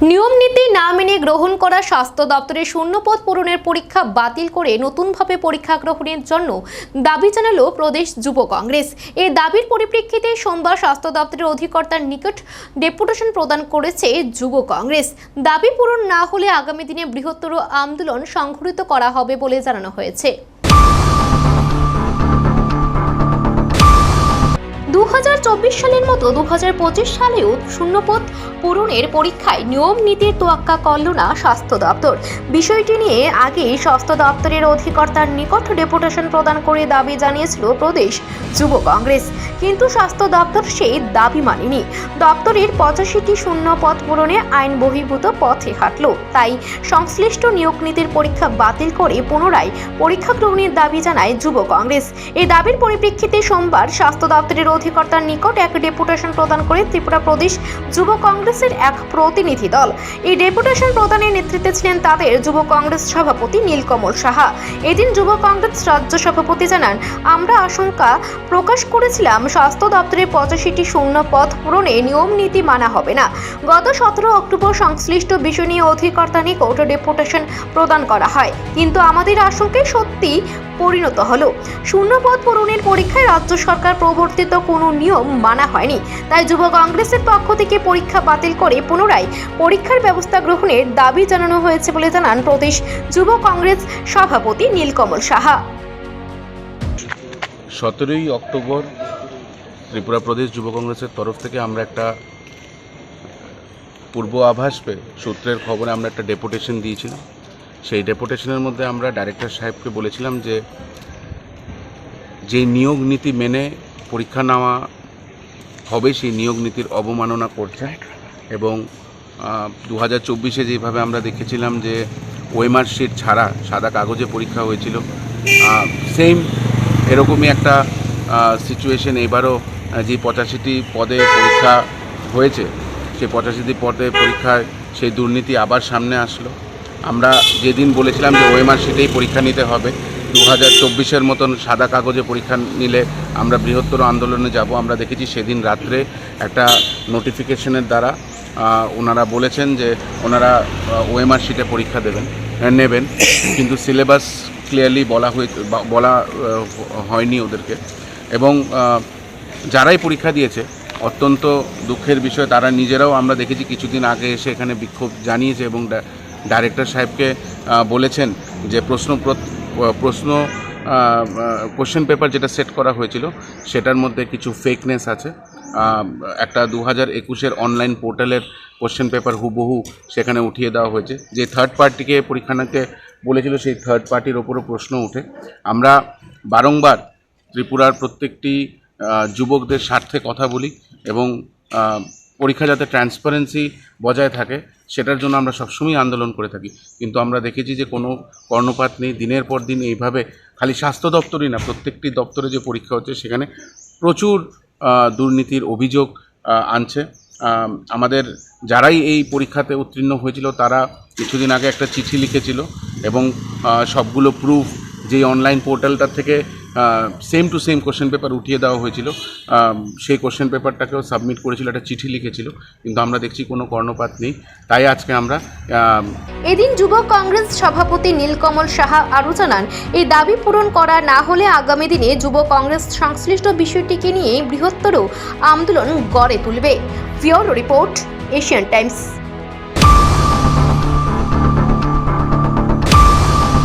নিয়ম নীতি না মেনে গ্রহণ করা স্বাস্থ্য দপ্তরের শূন্যপদ পূরণের পরীক্ষা বাতিল করে নতুনভাবে পরীক্ষা গ্রহণের জন্য দাবি জানালো প্রদেশ যুব কংগ্রেস। এই দাবির পরিপ্রেক্ষিতে সোমবার স্বাস্থ্য দপ্তরের অধিকর্তার নিকট ডেপুটেশন প্রদান করেছে যুব কংগ্রেস। দাবি পূরণ না হলে আগামী দিনে বৃহত্তর আন্দোলন সংঘটিত করা হবে বলে জানানো হয়েছে। সালের মতো দু হাজার পঁচিশ সালেও শূন্যপদ পূরণের পরীক্ষায় নিয়ম নীতির তোয়াক্কা করল না স্বাস্থ্য দপ্তর। বিষয়টি নিয়ে আগেই স্বাস্থ্য দপ্তরের অধিকর্তার নিকট ডেপুটেশন প্রদান করে দাবি জানিয়েছিল প্রদেশ যুব কংগ্রেস। কিন্তু স্বাস্থ্য দপ্তর সেই দাবি মানেনি। দপ্তরের পঁচাশিটি শূন্য পদ পূরণে আইন বহির্ভূত পথে হাঁটল। তাই সংশ্লিষ্ট নিয়োগ নীতির পরীক্ষা বাতিল করে পুনরায় পরীক্ষা গ্রহণের দাবি জানায় যুব কংগ্রেস। এই দাবির পরিপ্রেক্ষিতে সোমবার স্বাস্থ্য দপ্তরের অধিকর্তার নিকট এক ডেপুটেশন প্রদান করে ত্রিপুরা প্রদেশ যুব কংগ্রেসের এক প্রতিনিধি দল। এই ডেপুটেশন প্রদানের নেতৃত্বে ছিলেন তাদের যুব কংগ্রেস সভাপতি নীলকমল সাহা। এদিন যুব কংগ্রেস রাজ্য সভাপতি জানান, আমরা আশঙ্কা প্রকাশ করেছিলাম, স্বাস্থ্য দপ্তরের পঁচাশিটি শূন্য পথ পূরণে নিয়ম নীতি মানা হবে না। গত সতেরো অক্টোবর সংশ্লিষ্ট বিষয় নিয়ে অধিকর্তা নিকট ডেপুটেশন প্রদান করা হয়। কিন্তু আমাদের আশঙ্কায় সত্যি পরিণত হলো। শূন্যপদ পূরণের পরীক্ষায় রাজ্য সরকার প্রবর্তিত কোনো নিয়ম মানা হয়নি। তাই যুব কংগ্রেসের পক্ষ থেকে পরীক্ষা বাতিল করে পুনরায় পরীক্ষার ব্যবস্থা গ্রহণের দাবি জানানো হয়েছে বলে জানান প্রদেশ যুব কংগ্রেস সভাপতি নীলকমল সাহা। সতেরোই অক্টোবর ত্রিপুরা প্রদেশ যুব কংগ্রেসের তরফ থেকে আমরা একটা পূর্ব আভাস পেয়ে সূত্রের খবরে আমরা একটা ডেপুটেশন দিয়েছিলাম। সেই ডেপুটেশনের মধ্যে আমরা ডাইরেক্টর সাহেবকে বলেছিলাম যে যে নিয়োগ নীতি মেনে পরীক্ষা নেওয়া হবে, সেই নিয়োগ নীতির অবমাননা করছে এবং দু হাজার চব্বিশে যেভাবে আমরা দেখেছিলাম যে ওয়েমার শিট ছাড়া সাদা কাগজে পরীক্ষা হয়েছিল সেম এরকমই একটা সিচুয়েশন এবারও যে পঁচাশিটি পদে পরীক্ষা হয়েছে, সেই পঁচাশিটি পদে পরীক্ষায় সেই দুর্নীতি আবার সামনে আসলো। আমরা যেদিন বলেছিলাম যে ওয়েমার শিটেই পরীক্ষা নিতে হবে দু হাজার চব্বিশের মতন সাদা কাগজে পরীক্ষা নিলে আমরা বৃহত্তর আন্দোলনে যাব। আমরা দেখেছি সেদিন রাত্রে একটা নোটিফিকেশনের দ্বারা ওনারা বলেছেন যে ওনারা ওএমআর শিটে পরীক্ষা দেবেন নেবেন। কিন্তু সিলেবাস ক্লিয়ারলি বলা হয়ে বলা হয়নি ওদেরকে। এবং যারাই পরীক্ষা দিয়েছে, অত্যন্ত দুঃখের বিষয়, তারা নিজেরাও আমরা দেখেছি কিছুদিন আগে এসে এখানে বিক্ষোভ জানিয়েছে এবং ডাইরেক্টর সাহেবকে বলেছেন যে প্রশ্ন প্রশ্ন কোশ্চেন পেপার যেটা সেট করা হয়েছিল, সেটার মধ্যে কিছু ফেকনেস আছে। একটা দু হাজার একুশের অনলাইন পোর্টালের কোশ্চেন পেপার হুবহু সেখানে উঠিয়ে দেওয়া হয়েছে। যে থার্ড পার্টিকে পরীক্ষা নিতে বলেছিল, সেই থার্ড পার্টির ওপরও প্রশ্ন উঠে। আমরা বারংবার ত্রিপুরার প্রত্যেকটি যুবকদের স্বার্থে কথা বলি এবং পরীক্ষা যাতে ট্রান্সপারেন্সি বজায় থাকে, সেটার জন্য আমরা সবসময় আন্দোলন করে থাকি। কিন্তু আমরা দেখেছি যে কোনো কর্ণপাত নেই, দিনের পর দিন এইভাবে খালি স্বাস্থ্য দপ্তরই না, প্রত্যেকটি দপ্তরে যে পরীক্ষা হচ্ছে সেখানে প্রচুর দুর্নীতির অভিযোগ আনছে। আমাদের যারাই এই পরীক্ষাতে উত্তীর্ণ হয়েছিল তারা কিছুদিন আগে একটা চিঠি লিখেছিল এবং সবগুলো প্রুফ যেই অনলাইন পোর্টালটার থেকে same to same question paper উঠিয়ে দেওয়া হয়েছিল। সেই কোশ্চেন পেপারটাকেও সাবমিট করেছিল, একটা চিঠি লিখেছিল, কিন্তু আমরা দেখছি কোনো কর্ণপাত নেই। তাই আজকে আমরা এদিন যুব কংগ্রেস সভাপতি নীলকমল সাহা আরও জানান, এই দাবি পূরণ করা না হলে আগামী দিনে যুব কংগ্রেস সংশ্লিষ্ট বিষয়টিকে নিয়ে বৃহত্তর আন্দোলন গড়ে তুলবে। ফিওর রিপোর্ট, এশিয়ান টাইমস।